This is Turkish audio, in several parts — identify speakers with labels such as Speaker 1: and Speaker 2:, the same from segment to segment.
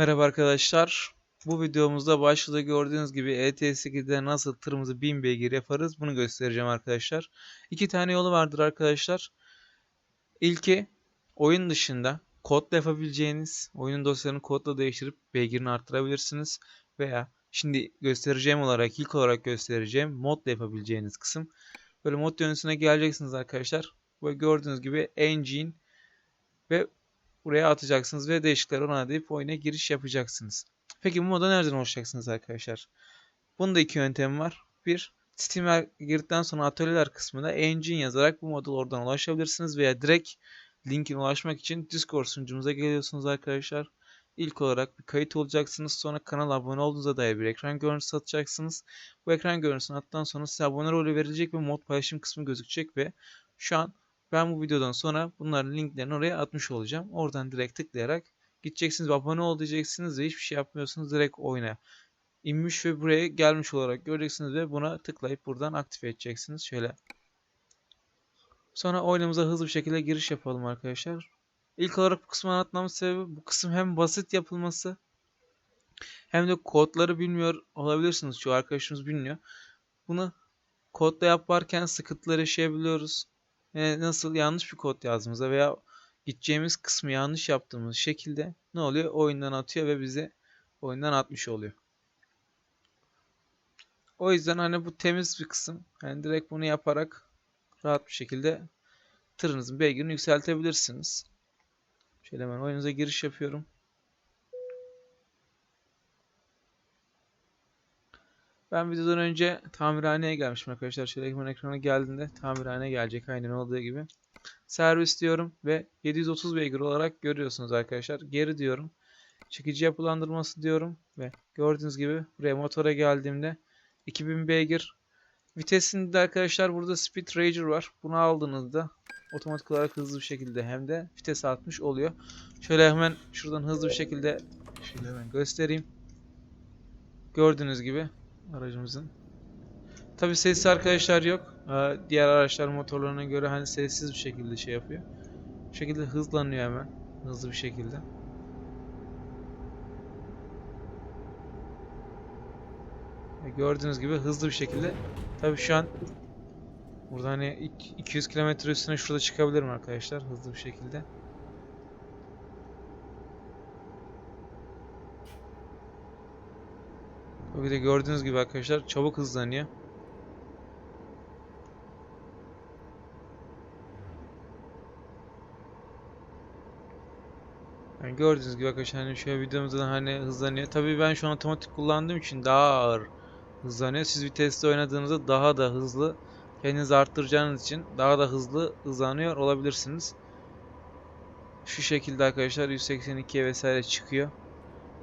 Speaker 1: Merhaba arkadaşlar. Bu videomuzda başlıkta gördüğünüz gibi ETS2'de nasıl tırımızı 1000 beygir yaparız bunu göstereceğim arkadaşlar. İki tane yolu vardır arkadaşlar. İlki oyun dışında kodla yapabileceğiniz, oyunun dosyalarını kodla değiştirip beygirini arttırabilirsiniz. Veya şimdi göstereceğim olarak ilk olarak göstereceğim modla yapabileceğiniz kısım. Böyle mod yönüsüne geleceksiniz arkadaşlar. Böyle gördüğünüz gibi engine ve buraya atacaksınız ve değişiklikleri onaylayıp oyuna giriş yapacaksınız. Peki bu moda nereden ulaşacaksınız arkadaşlar? Bunun da iki yöntemi var. Bir, Steam'e girdikten sonra atölyeler kısmında engine yazarak bu moda oradan ulaşabilirsiniz veya direkt linkine ulaşmak için Discord sunucumuza geliyorsunuz arkadaşlar. İlk olarak bir kayıt olacaksınız. Sonra kanala abone olduğunuza dair bir ekran görüntüsü atacaksınız. Bu ekran görüntüsünü attıktan sonra size abone rolü verilecek ve mod paylaşım kısmı gözükecek ve şu an ben bu videodan sonra bunların linklerini oraya atmış olacağım. Oradan direkt tıklayarak gideceksiniz abone ol diyeceksiniz ve hiçbir şey yapmıyorsunuz. Direkt oyuna inmiş ve buraya gelmiş olarak göreceksiniz ve buna tıklayıp buradan aktif edeceksiniz. Şöyle. Sonra oyunumuza hızlı bir şekilde giriş yapalım arkadaşlar. İlk olarak bu kısmı anlatmamın sebebi bu kısım hem basit yapılması hem de kodları bilmiyor olabilirsiniz. Şu arkadaşımız bilmiyor. Bunu kodla yaparken sıkıntılar yaşayabiliyoruz. E, nasıl yanlış bir kod yazdığımızda veya gideceğimiz kısmı yanlış yaptığımız şekilde ne oluyor? Oyundan atıyor ve bize oyundan atmış oluyor. O yüzden hani bu temiz bir kısım. Yani direkt bunu yaparak rahat bir şekilde tırınızın beygirini yükseltebilirsiniz. Şöyle hemen oyunuza giriş yapıyorum. Ben videodan önce tamirhaneye gelmişim arkadaşlar. Şöyle ekran ekrana geldiğinde tamirhaneye gelecek aynen olduğu gibi. Servis diyorum ve 730 beygir olarak görüyorsunuz arkadaşlar. Geri diyorum. Çekici yapılandırması diyorum ve gördüğünüz gibi buraya motora geldiğimde 2000 beygir. Vitesinde arkadaşlar burada Speed Ranger var. Bunu aldığınızda otomatik olarak hızlı bir şekilde hem de vites artmış oluyor. Şöyle hemen şuradan hızlı bir şekilde şöyle hemen göstereyim. Gördüğünüz gibi aracımızın. Tabi sesli arkadaşlar yok. Ee, Diğer araçlar motorlarına göre hani sessiz bir şekilde şey yapıyor. Bu şekilde hızlanıyor hemen. Hızlı bir şekilde. Gördüğünüz gibi hızlı bir şekilde. Tabi şu an burada hani ik- 200 km üstüne şurada çıkabilirim arkadaşlar hızlı bir şekilde. Bir de gördüğünüz gibi arkadaşlar çabuk hızlanıyor. Gördüğünüz gibi arkadaşlar hani şöyle videomuzda da hani hızlanıyor. Tabii ben şu an otomatik kullandığım için daha ağır hızlanıyor. Siz viteste oynadığınızda daha da hızlı kendinizi arttıracağınız için daha da hızlı hızlanıyor olabilirsiniz. Şu şekilde arkadaşlar 182'ye vesaire çıkıyor.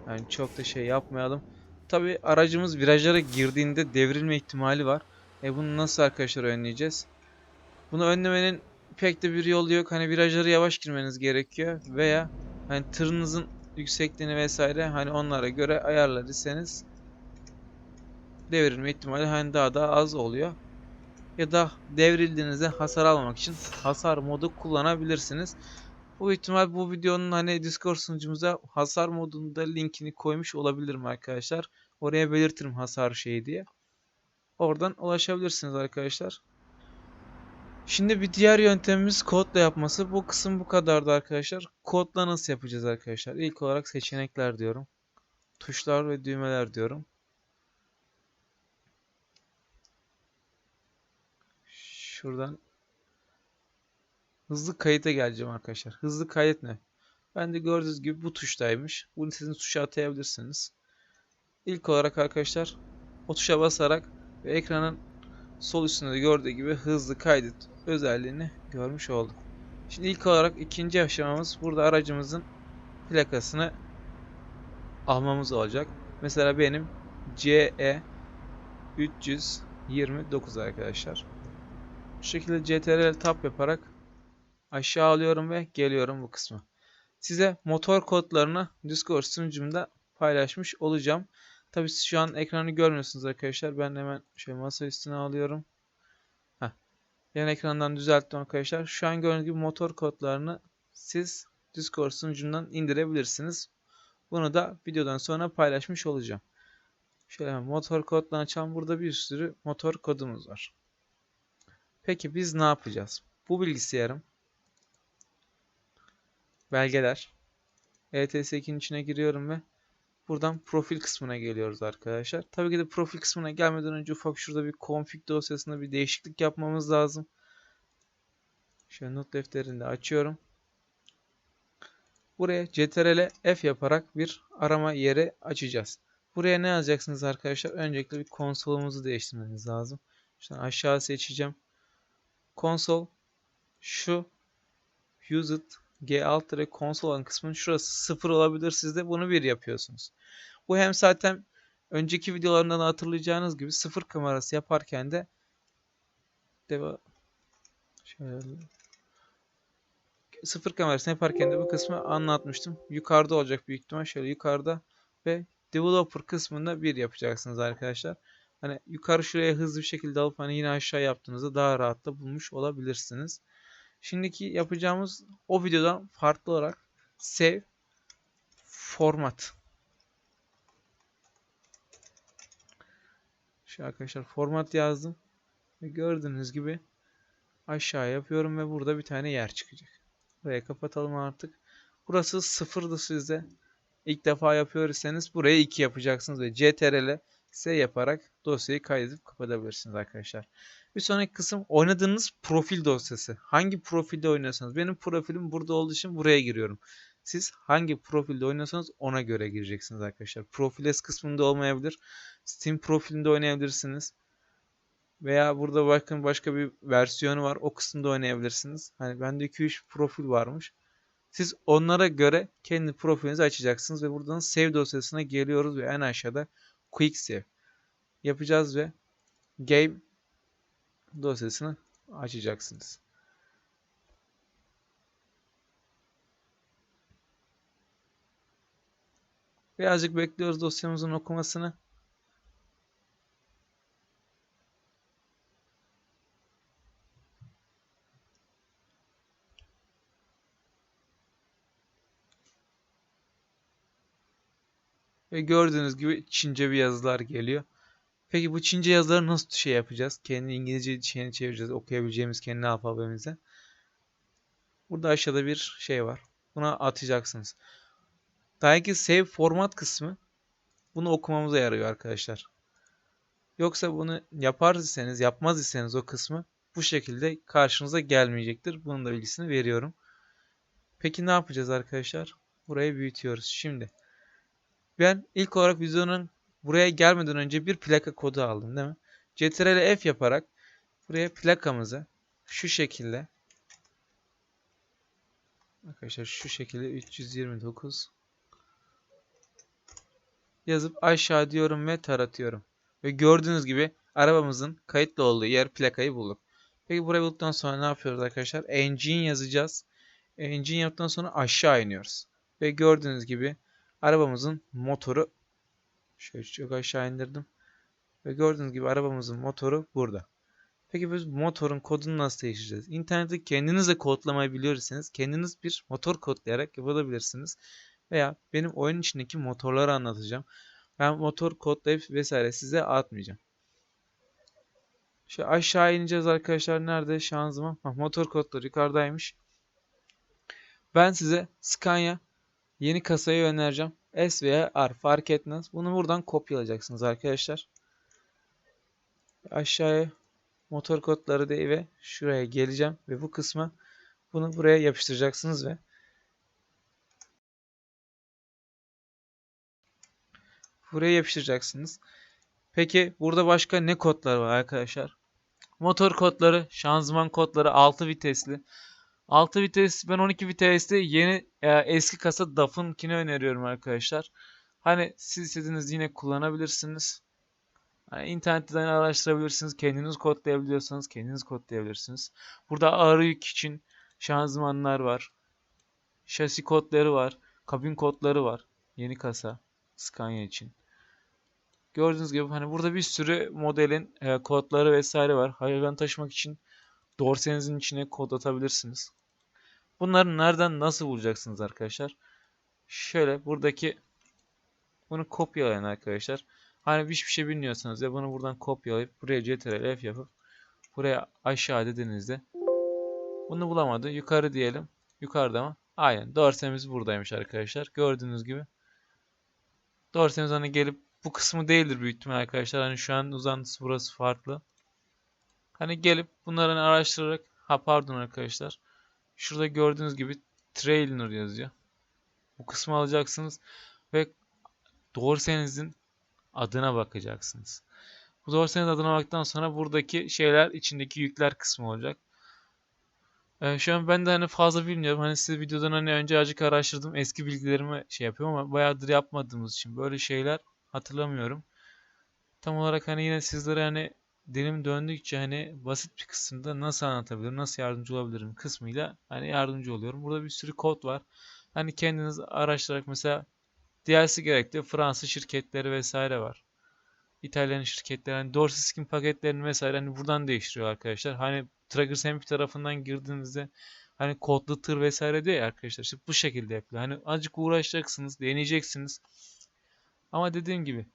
Speaker 1: Yani çok da şey yapmayalım. Tabi aracımız virajlara girdiğinde devrilme ihtimali var. E bunu nasıl arkadaşlar önleyeceğiz? Bunu önlemenin pek de bir yolu yok. Hani virajlara yavaş girmeniz gerekiyor veya hani tırınızın yüksekliğini vesaire hani onlara göre ayarlarsanız devrilme ihtimali hani daha da az oluyor. Ya da devrildiğinizde hasar almamak için hasar modu kullanabilirsiniz. Bu ihtimal bu videonun hani Discord sunucumuza hasar modunda linkini koymuş olabilirim arkadaşlar. Oraya belirtirim hasar şeyi diye. Oradan ulaşabilirsiniz arkadaşlar. Şimdi bir diğer yöntemimiz kodla yapması. Bu kısım bu kadardı arkadaşlar. Kodla nasıl yapacağız arkadaşlar? İlk olarak seçenekler diyorum. Tuşlar ve düğmeler diyorum. Şuradan hızlı kayıta geleceğim arkadaşlar. Hızlı kayıt ne? Ben de gördüğünüz gibi bu tuştaymış. Bunu sizin tuşa atayabilirsiniz. İlk olarak arkadaşlar o tuşa basarak ve ekranın sol üstünde de gördüğü gibi hızlı kaydet özelliğini görmüş olduk. Şimdi ilk olarak ikinci aşamamız burada aracımızın plakasını almamız olacak. Mesela benim CE 300 29 arkadaşlar. Bu şekilde CTRL tab yaparak aşağı alıyorum ve geliyorum bu kısma. Size motor kodlarını Discord sunucumda paylaşmış olacağım. Tabii siz şu an ekranı görmüyorsunuz arkadaşlar. Ben hemen şöyle masa üstüne alıyorum. Heh. Yan ekrandan düzelttim arkadaşlar. Şu an gördüğünüz gibi motor kodlarını siz Discord sunucundan indirebilirsiniz. Bunu da videodan sonra paylaşmış olacağım. Şöyle hemen motor kodlarını açalım. Burada bir sürü motor kodumuz var. Peki biz ne yapacağız? Bu bilgisayarım belgeler ETS2'nin içine giriyorum ve buradan profil kısmına geliyoruz arkadaşlar. Tabii ki de profil kısmına gelmeden önce ufak şurada bir config dosyasında bir değişiklik yapmamız lazım. Şöyle not defterini de açıyorum. Buraya CTRL F yaparak bir arama yeri açacağız. Buraya ne yazacaksınız arkadaşlar? Öncelikle bir konsolumuzu değiştirmeniz lazım. İşte aşağı seçeceğim. Konsol şu used G alt tere konsol olan kısmın şurası 0 olabilir. Siz de bunu 1 yapıyorsunuz. Bu hem zaten önceki videolarından hatırlayacağınız gibi sıfır kamerası yaparken de deva şöyle sıfır kamerasını yaparken de bu kısmı anlatmıştım. Yukarıda olacak büyük ihtimal. Şöyle yukarıda ve developer kısmında bir yapacaksınız arkadaşlar. Hani yukarı şuraya hızlı bir şekilde alıp hani yine aşağı yaptığınızda daha rahat da bulmuş olabilirsiniz. Şimdiki yapacağımız o videodan farklı olarak save format. Şu arkadaşlar format yazdım. Ve gördüğünüz gibi aşağı yapıyorum ve burada bir tane yer çıkacak. Buraya kapatalım artık. Burası sıfırdı sizde. İlk defa yapıyorsanız buraya 2 yapacaksınız ve CTRL S yaparak dosyayı kaydedip kapatabilirsiniz arkadaşlar. Bir sonraki kısım oynadığınız profil dosyası. Hangi profilde oynuyorsanız. Benim profilim burada olduğu için buraya giriyorum. Siz hangi profilde oynuyorsanız ona göre gireceksiniz arkadaşlar. Profiles kısmında olmayabilir. Steam profilinde oynayabilirsiniz. Veya burada bakın başka bir versiyonu var. O kısımda oynayabilirsiniz. Hani bende 2-3 profil varmış. Siz onlara göre kendi profilinizi açacaksınız ve buradan save dosyasına geliyoruz ve en aşağıda quick save yapacağız ve game dosyasını açacaksınız. Birazcık bekliyoruz dosyamızın okumasını. Ve gördüğünüz gibi Çince bir yazılar geliyor. Peki bu Çince yazıları nasıl şey yapacağız? Kendi İngilizce şeyini çevireceğiz. Okuyabileceğimiz kendi alfabemize. Burada aşağıda bir şey var. Buna atacaksınız. Daha ki save format kısmı bunu okumamıza yarıyor arkadaşlar. Yoksa bunu yapar iseniz, yapmaz iseniz o kısmı bu şekilde karşınıza gelmeyecektir. Bunun da bilgisini veriyorum. Peki ne yapacağız arkadaşlar? Burayı büyütüyoruz. Şimdi ben ilk olarak videonun buraya gelmeden önce bir plaka kodu aldım değil mi? Ctrl F yaparak buraya plakamızı şu şekilde arkadaşlar şu şekilde 329 yazıp aşağı diyorum ve taratıyorum. Ve gördüğünüz gibi arabamızın kayıtlı olduğu yer plakayı bulduk. Peki burayı bulduktan sonra ne yapıyoruz arkadaşlar? Engine yazacağız. Engine yaptıktan sonra aşağı iniyoruz. Ve gördüğünüz gibi arabamızın motoru şöyle çok aşağı indirdim. Ve gördüğünüz gibi arabamızın motoru burada. Peki biz motorun kodunu nasıl değiştireceğiz? İnternette kendiniz de kodlamayı biliyorsanız kendiniz bir motor kodlayarak yapabilirsiniz. Veya benim oyun içindeki motorları anlatacağım. Ben motor kodlayıp vesaire size atmayacağım. Şu aşağı ineceğiz arkadaşlar. Nerede şanzıman? Ha, motor kodları yukarıdaymış. Ben size Scania yeni kasayı önereceğim. S veya R fark etmez. Bunu buradan kopyalayacaksınız arkadaşlar. Aşağıya motor kodları değil ve şuraya geleceğim ve bu kısma bunu buraya yapıştıracaksınız ve buraya yapıştıracaksınız. Peki burada başka ne kodlar var arkadaşlar? Motor kodları, şanzıman kodları 6 vitesli. 6 vites ben 12 vitesli yeni e, eski kasa DAF'ınkini öneriyorum arkadaşlar. Hani siz istediğiniz yine kullanabilirsiniz. Hani internetten araştırabilirsiniz. Kendiniz kodlayabiliyorsanız kendiniz kodlayabilirsiniz. Burada ağır yük için şanzımanlar var. Şasi kodları var. Kabin kodları var. Yeni kasa. Scania için. Gördüğünüz gibi hani burada bir sürü modelin e, kodları vesaire var. Hayvan taşımak için dorsenizin içine kod atabilirsiniz. Bunları nereden nasıl bulacaksınız arkadaşlar? Şöyle buradaki bunu kopyalayın arkadaşlar. Hani hiçbir şey bilmiyorsanız ya bunu buradan kopyalayıp buraya ctrl F yapıp buraya aşağı dediğinizde bunu bulamadı. Yukarı diyelim. Yukarıda mı? Aynen. Dorsemiz buradaymış arkadaşlar. Gördüğünüz gibi. Dorsemiz hani gelip bu kısmı değildir büyük ihtimal arkadaşlar. Hani şu an uzantısı burası farklı. Hani gelip bunları hani araştırarak ha pardon arkadaşlar. Şurada gördüğünüz gibi trainer yazıyor. Bu kısmı alacaksınız ve dorsenizin adına bakacaksınız. Bu dorseniz adına baktıktan sonra buradaki şeyler içindeki yükler kısmı olacak. Ee, şu an ben de hani fazla bilmiyorum. Hani size videodan hani önce azıcık araştırdım. Eski bilgilerimi şey yapıyorum ama bayağıdır yapmadığımız için böyle şeyler hatırlamıyorum. Tam olarak hani yine sizlere hani dilim döndükçe hani basit bir kısımda nasıl anlatabilirim, nasıl yardımcı olabilirim kısmıyla hani yardımcı oluyorum. Burada bir sürü kod var. Hani kendiniz araştırarak mesela DLC gerekli Fransız şirketleri vesaire var. İtalyan şirketleri hani Dorsey Skin paketlerini vesaire hani buradan değiştiriyor arkadaşlar. Hani Trackers MP tarafından girdiğinizde hani kodlu tır vesaire diyor ya arkadaşlar. İşte bu şekilde yapılıyor. Hani azıcık uğraşacaksınız, deneyeceksiniz. Ama dediğim gibi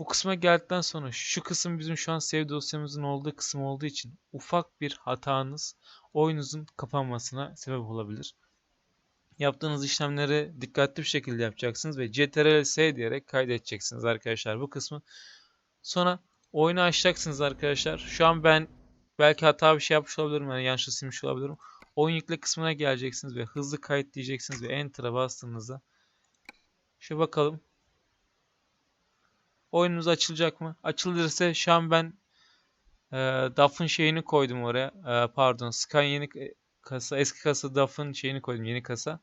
Speaker 1: bu kısma geldikten sonra şu kısım bizim şu an save dosyamızın olduğu kısım olduğu için ufak bir hatanız oyunuzun kapanmasına sebep olabilir. Yaptığınız işlemleri dikkatli bir şekilde yapacaksınız ve CTRL-S diyerek kaydedeceksiniz arkadaşlar bu kısmı. Sonra oyunu açacaksınız arkadaşlar. Şu an ben belki hata bir şey yapmış olabilirim. Yani yanlışlıkla silmiş olabilirim. Oyun yükle kısmına geleceksiniz ve hızlı kayıt diyeceksiniz ve Enter'a bastığınızda şu bakalım oyunumuz açılacak mı? Açılırsa şu an ben e, DAF'ın şeyini koydum oraya. E, pardon Sky yeni kasa eski kasa DAF'ın şeyini koydum yeni kasa.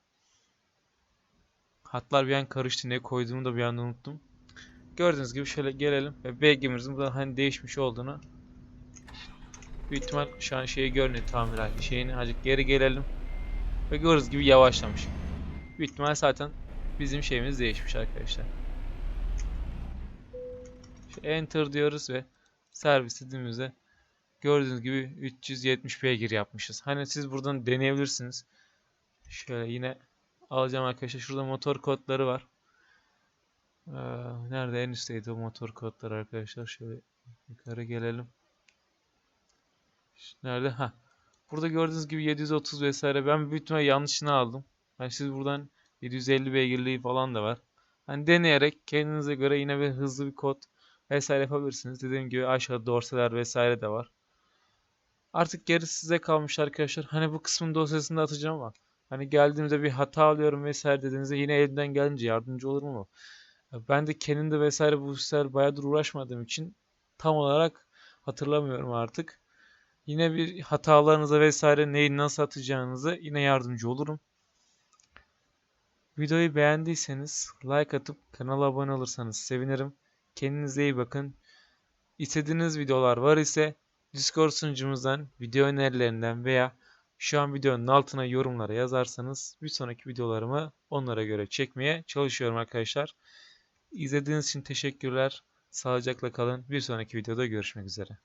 Speaker 1: Hatlar bir an karıştı. Ne koyduğumu da bir anda unuttum. Gördüğünüz gibi şöyle gelelim. Ve BG'imizin burada hani değişmiş olduğunu büyük ihtimal şu an şeyi görünüyor tamir şeyini. Azıcık geri gelelim. Ve gördüğünüz gibi yavaşlamış. Büyük ihtimal zaten bizim şeyimiz değişmiş arkadaşlar. Enter diyoruz ve servis dediğimizde gördüğünüz gibi 370 beygir yapmışız. Hani siz buradan deneyebilirsiniz. Şöyle yine alacağım arkadaşlar. Şurada motor kodları var. Ee, nerede? En üstteydi o motor kodları arkadaşlar. Şöyle yukarı gelelim. Nerede? Ha. Burada gördüğünüz gibi 730 vesaire. Ben büyük ihtimalle yanlışını aldım. Yani siz buradan 750 beygirliği falan da var. Hani deneyerek kendinize göre yine bir hızlı bir kod vesaire yapabilirsiniz. Dediğim gibi aşağıda dorseler vesaire de var. Artık gerisi size kalmış arkadaşlar. Hani bu kısmın dosyasını da atacağım ama Hani geldiğimde bir hata alıyorum vesaire dediğinizde yine elimden gelince yardımcı olurum ama ben de kendimde vesaire bu işler bayağıdır uğraşmadığım için tam olarak hatırlamıyorum artık. Yine bir hatalarınıza vesaire neyi nasıl atacağınızı yine yardımcı olurum. Videoyu beğendiyseniz like atıp kanala abone olursanız sevinirim. Kendinize iyi bakın. İstediğiniz videolar var ise Discord sunucumuzdan, video önerilerinden veya şu an videonun altına yorumlara yazarsanız bir sonraki videolarımı onlara göre çekmeye çalışıyorum arkadaşlar. İzlediğiniz için teşekkürler. Sağlıcakla kalın. Bir sonraki videoda görüşmek üzere.